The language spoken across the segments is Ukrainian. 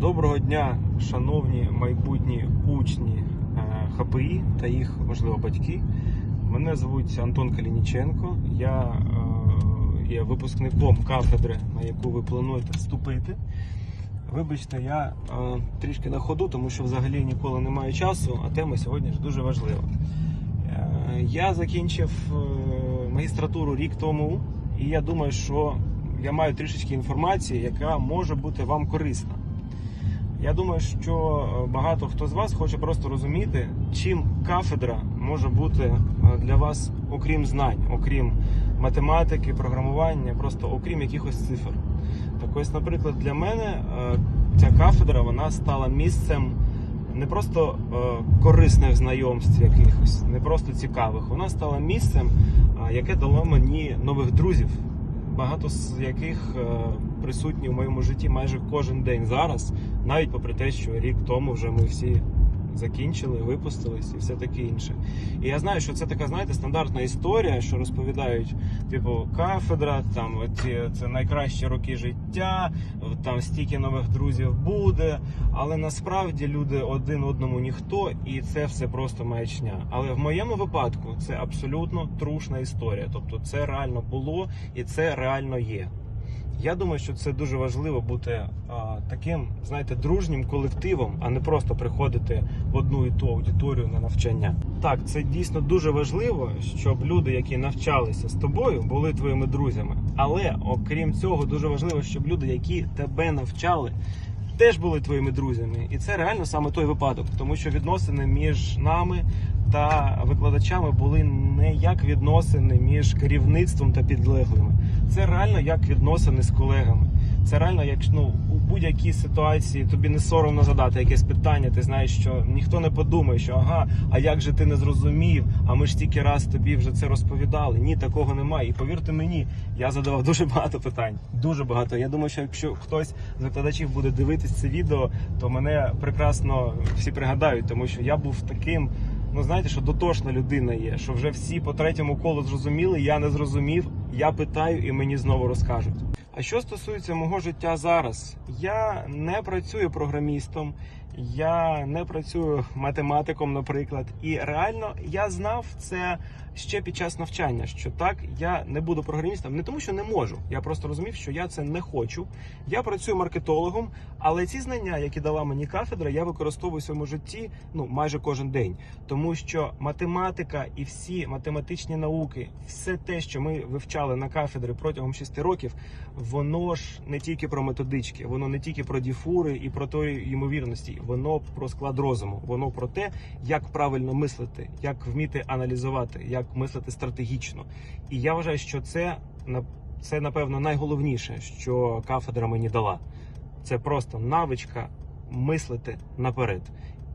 Доброго дня, шановні майбутні учні е, ХПІ та їх, можливо, батьки. Мене звуть Антон Калініченко. Я е, є випускником кафедри, на яку ви плануєте вступити. Вибачте, я е, трішки на ходу, тому що взагалі ніколи не маю часу, а тема сьогодні ж дуже важлива. Я закінчив магістратуру рік тому, і я думаю, що я маю трішечки інформації, яка може бути вам корисна. Я думаю, що е, багато хто з вас хоче просто розуміти, чим кафедра може бути е, для вас, окрім знань, окрім математики, програмування, просто окрім якихось цифр. Так ось, наприклад, для мене е, ця кафедра вона стала місцем не просто корисних знайомств якихось, не просто цікавих. Вона стала місцем, яке дало мені нових друзів, багато з яких е, присутні в моєму житті майже кожен день зараз, навіть попри те, що рік тому вже ми всі закінчили, випустились і все таке інше. І я знаю, що це така, знаєте, стандартна історія, що розповідають, типу, кафедра, там оці, це найкращі роки життя, там стільки нових друзів буде. Але насправді люди один одному ніхто, і це все просто маячня. Але в моєму випадку це абсолютно трушна історія. Тобто, це реально було і це реально є. Я думаю, що це дуже важливо бути а, таким, знаєте, дружнім колективом, а не просто приходити в одну і ту аудиторію на навчання. Так, це дійсно дуже важливо, щоб люди, які навчалися з тобою, були твоїми друзями. Але окрім цього, дуже важливо, щоб люди, які тебе навчали, теж були твоїми друзями. І це реально саме той випадок, тому що відносини між нами та викладачами були не як відносини між керівництвом та підлеглими. Це реально як відносини з колегами. Це реально, як ну, у будь-якій ситуації тобі не соромно задати якесь питання. Ти знаєш, що ніхто не подумає, що ага, а як же ти не зрозумів? А ми ж стільки раз тобі вже це розповідали. Ні, такого немає. І повірте мені, я задавав дуже багато питань. Дуже багато. Я думаю, що якщо хтось з викладачів буде дивитись це відео, то мене прекрасно всі пригадають, тому що я був таким. Ну, знаєте, що дотошна людина є, що вже всі по третьому колу зрозуміли, я не зрозумів, я питаю і мені знову розкажуть. А що стосується мого життя зараз, я не працюю програмістом, я не працюю математиком, наприклад. І реально я знав це ще під час навчання, що так я не буду програмістом, не тому, що не можу. Я просто розумів, що я це не хочу. Я працюю маркетологом, але ці знання, які дала мені кафедра, я використовую в своєму житті ну майже кожен день, тому що математика і всі математичні науки, все те, що ми вивчали на кафедрі протягом 6 років, воно ж не тільки про методички, воно не тільки про діфури і про тої ймовірності, воно про склад розуму, воно про те, як правильно мислити, як вміти аналізувати, як мислити стратегічно. І я вважаю, що це це напевно найголовніше, що кафедра мені дала. Це просто навичка мислити наперед.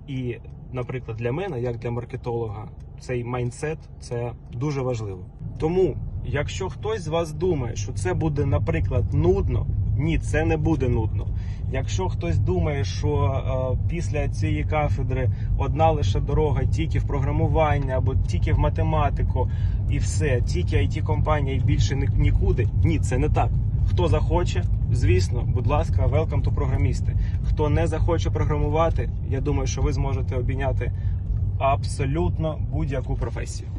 І, наприклад, для мене, як для маркетолога, цей майндсет це дуже важливо. Тому, якщо хтось з вас думає, що це буде, наприклад, нудно, ні, це не буде нудно. Якщо хтось думає, що е, після цієї кафедри одна лише дорога тільки в програмування або тільки в математику, і все, тільки it компанія і більше ні- нікуди. Ні, це не так. Хто захоче, звісно, будь ласка, welcome to програмісти. Хто не захоче програмувати, я думаю, що ви зможете обійняти абсолютно будь-яку професію.